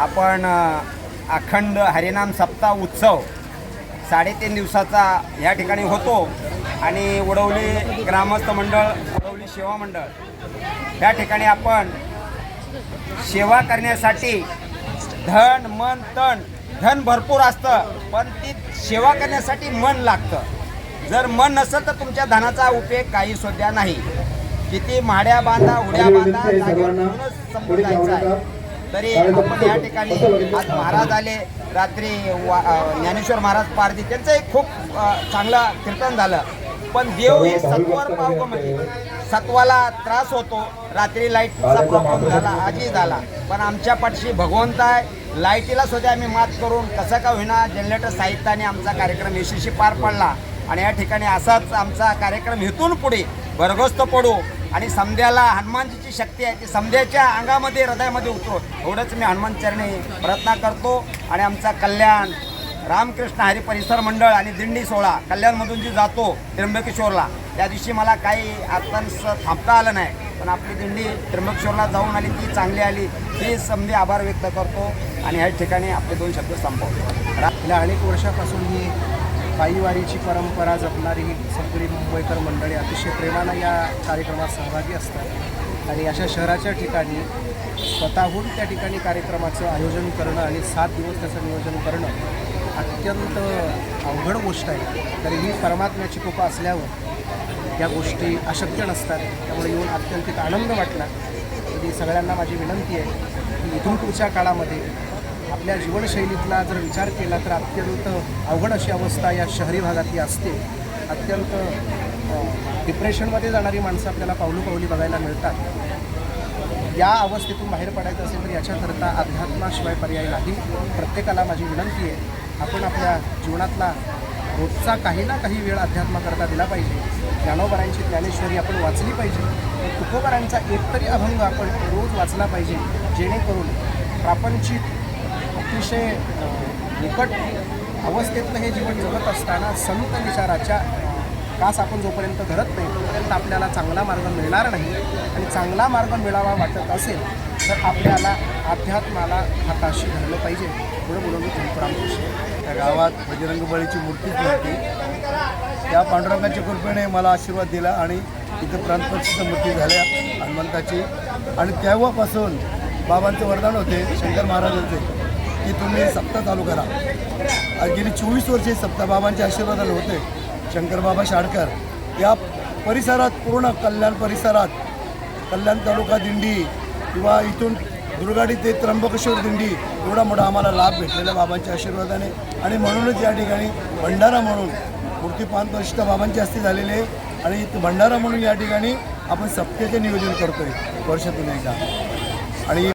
आपण अखंड हरिनाम सप्ताह उत्सव साडेतीन दिवसाचा ह्या ठिकाणी होतो आणि उडवली ग्रामस्थ मंडळ उडवली सेवा मंडळ या ठिकाणी आपण सेवा करण्यासाठी धन मन तण धन भरपूर असतं पण ती सेवा करण्यासाठी मन लागतं. जर मन नसेल तर तुमच्या धनाचा उपयोग काही सुद्धा नाही. किती माड्या बांधा उड्या बांधा जागेवर ठेवूनच समोर जायचं आहे. तरी आपण या ठिकाणी आज महाराज आले रात्री ज्ञानेश्वर महाराज पारधी त्यांचं एक खूप चांगलं कीर्तन झालं. पण देव हे सत्वर पाव म्हणजे सत्वाला त्रास होतो रात्री लाईटचा प्रॉब्लेम झाला आजही झाला. पण आमच्या पाठशी भगवंत आहे लाईटीला सुद्धा आम्ही मात करून कसं का होईना जनरेटर साहित्याने आमचा कार्यक्रम यशस्वी पार पडला. आणि या ठिकाणी असाच आमचा कार्यक्रम इथून पुढे भरगोस्त पडू. आणि समध्याला हनुमानजीची शक्ती आहे ती समध्याच्या अंगामध्ये हृदयामध्ये उतरो. एवढंच मी हनुमान चरणी प्रार्थना करतो. आणि आमचा कल्याण रामकृष्ण हरी परिसर मंडळ आणि दिंडी सोहळा कल्याणमधून जी जातो त्र्यंबकेश्वरला त्या दिवशी मला काही आत्ताच थांबता आलं नाही. पण आपली दिंडी त्र्यंबकेश्वरला जाऊन आली ती चांगली आली. ती समधी आभार व्यक्त करतो. आणि ह्या ठिकाणी आपले दोन शब्द संपवतो. गेल्या अनेक वर्षापासून ही पायीवारीची परंपरा जपणारी ही सगळी मुंबईकर मंडळी अतिशय प्रेमानं या कार्यक्रमात सहभागी असतात. आणि अशा शहराच्या ठिकाणी स्वतःहून त्या ठिकाणी कार्यक्रमाचं आयोजन करणं आणि सात दिवस त्याचं नियोजन करणं अत्यंत अवघड गोष्ट आहे. तरी ही परमात्म्याची कृपा असल्यावर या गोष्टी अशक्य नसतात. त्यामुळे येऊन अत्यंत आनंद वाटला. तरी सगळ्यांना माझी विनंती आहे की इथून पुढच्या काळामध्ये आपल्या जीवनशैलीतला जर विचार केला तर अत्यंत अवघड अशी अवस्था या शहरी भागातली असते. अत्यंत डिप्रेशनमध्ये जाणारी माणसं आपल्याला पावली पावली बघायला मिळतात. या अवस्थेतून बाहेर पडायचं असेल तर याच्याकरता अध्यात्माशिवाय पर्याय नाही. प्रत्येकाला माझी विनंती आहे आपण आपल्या जीवनातला रोजचा काही ना काही वेळ अध्यात्माकरता दिला पाहिजे. ज्ञानोबरांची ज्ञानेश्वरी आपण वाचली पाहिजे. तुकोबरांचा एकतरी अभंग आपण रोज वाचला पाहिजे जेणेकरून प्रापंचिक अतिशय अ, अवस्थेतलं हे जीवन जगत असताना संत विचाराच्या कास आपण जोपर्यंत धरत नाही तोपर्यंत आपल्याला चांगला मार्ग मिळणार नाही. आणि चांगला मार्ग मिळावा वाटत असेल तर आपल्याला अध्यात्माला हाताशी धरलं पाहिजे. पुढे बोलवलं रामकृष्ण त्या गावात बजरंग बळीची मूर्तीच नव्हती त्या पांडुरंगाच्या कृपेने मला आशीर्वाद दिला आणि इथं प्रांतप्रतिष्ठ मूर्ती झाल्या हनुमंताची. आणि तेव्हापासून बाबांचे वरदान होते शंकर महाराजांचे. की तुम्ही सप्ताह चालू करा. गेली चोवीस वर्षे सप्ताबाबांच्या आशीर्वादाने होते. शंकरबाबा शाडकर या परिसरात पूर्ण कल्याण परिसरात कल्याण तालुका दिंडी किंवा इथून दुर्गाडी ते त्र्यंबकेश्वर दिंडी एवढा मोठा आम्हाला लाभ भेटलेला बाबांच्या आशीर्वादाने. आणि म्हणूनच या ठिकाणी भंडारा म्हणून मूर्ती पाच प्रतिष्ठा बाबांची हस्ती झालेले आहे. आणि इथं भंडारा म्हणून या ठिकाणी आपण सप्तेचे नियोजन करतोय वर्षातून एकदा. आणि